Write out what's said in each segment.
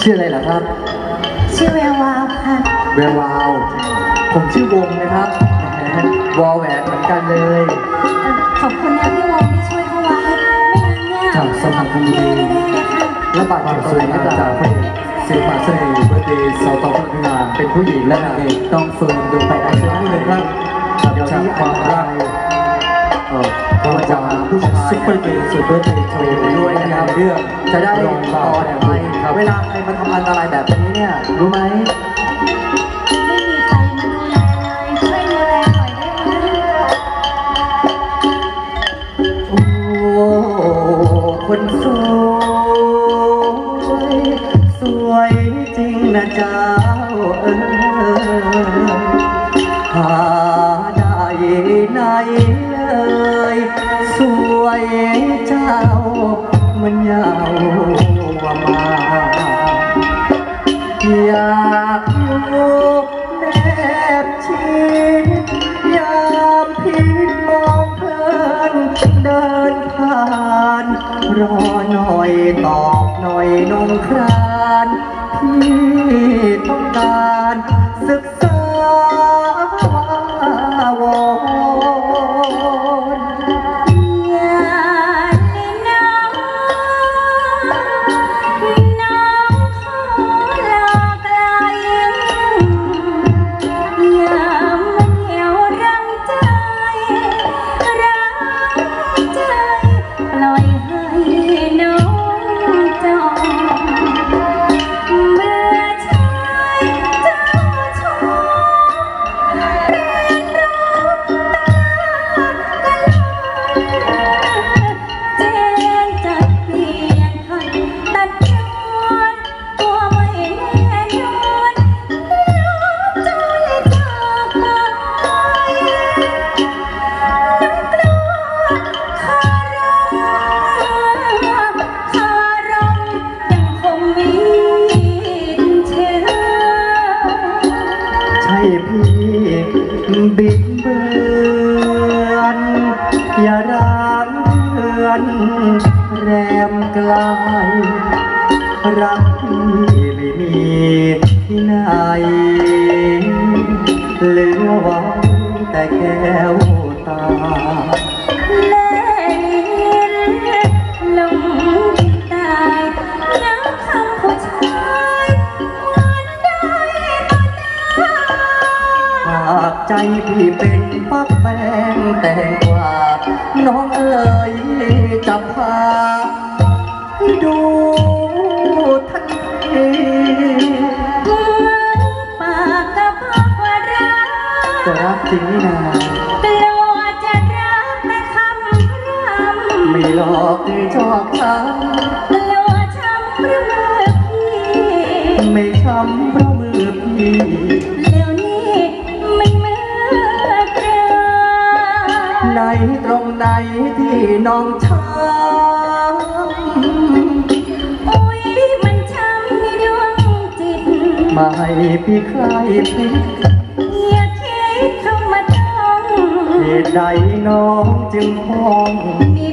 ชื่ออะไรล่ะครับ ชื่อแวววาวค่ะ แวววาว ผมชื่อวงนะครับแหมวอลแหวนเหมือนกันเลยเอ่อขอบคุณนะพี่วงที่ช่วยเขาไว้ ไม่งั้นเนี่ยครับสวัสดีแย่แน่ๆเลยค่ะและบัตรความเก็บสสววยยงานะมคจารักบพระเอกศิลปะเสน่ห์เบอร์เดย์สาวตองพัฒนาเป็นผู้หญิงและนางเอกต้องเฟิร์นดูไปได้เชิญผู้เลยครับเดี๋ยวจากนี้ความรัก เออความมาจาจากกผู้ผู้ชาชายยซุปเปอร์เบย์ซูเปอร์เบย์โชว์ด้วยนะครับเรื่องจะได้รองต่บ่าอวเนี่ยไปไปครับเวลาใครมาทำอันตรายแบบนี้เนี่ยรู้ไหมไม่มีใครมาดูแลเลยช่วยดูแลหน่อยได้ไหมโอ้คนสวย สวยจริงนะเจ้าเออ เลย สวยเจ้า มันยาวมาอยากอยู่แนบชิดยามพิษมองเพลินเดินผ่าน รอหน่อยตอบหน่อยนงคราน พี่ต้องการศึกษา บิดเบือนอย่าร้างเถื่อนแรมไกลรักพี่ไม่มีที่ไหนเหลือไว้แต่แก้วตา ใจพี่เป็นฟักแฟงแต่งกว่า น้องเอ๋ยจะพา ดูทันทีปากกระบอกว่ารักรักจริงนี่นากลัวจะรักแต่คำรำไม่หลอกไม่ชอบทกลัวช้ำเพราะมือพี่ไม่ช้ำเพราะมือพี่ ตรงไหนที่น้องช้ำอุ้ยมันช้ำในดวงจิตมาให้พี่คลายพิษอย่าคิดเข้ามาต้องเหตุใดน้องจึงพ้องมี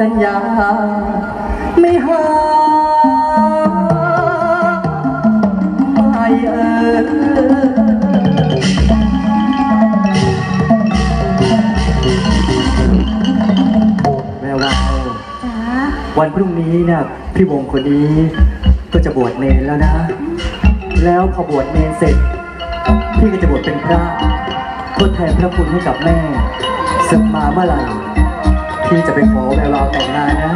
สัญญา ไม่หาไม่เออแวววาวจ๋าวันพรุ่งนี้นี่ยพี่วงคนนี้ก็จะบวชเนรแล้วนะ แล้วพอบวชเนรเสร็จ พี่ก็จะบวชเป็นพระทดแทนพระคุณให้กับแม่ศึกมาเมื่อไหร่ พี่จะไปขอแวววาวแต่งงานนะ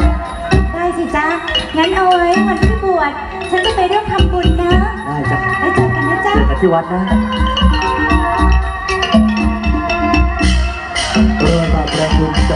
ได้สิจ๊ะ งั้นเอาไว้วันที่บวช ฉันจะไปร่วมทำบุญนะ ได้จ้ะ แล้วเจอกันนะจ๊ะ เจอกันที่วัดนะ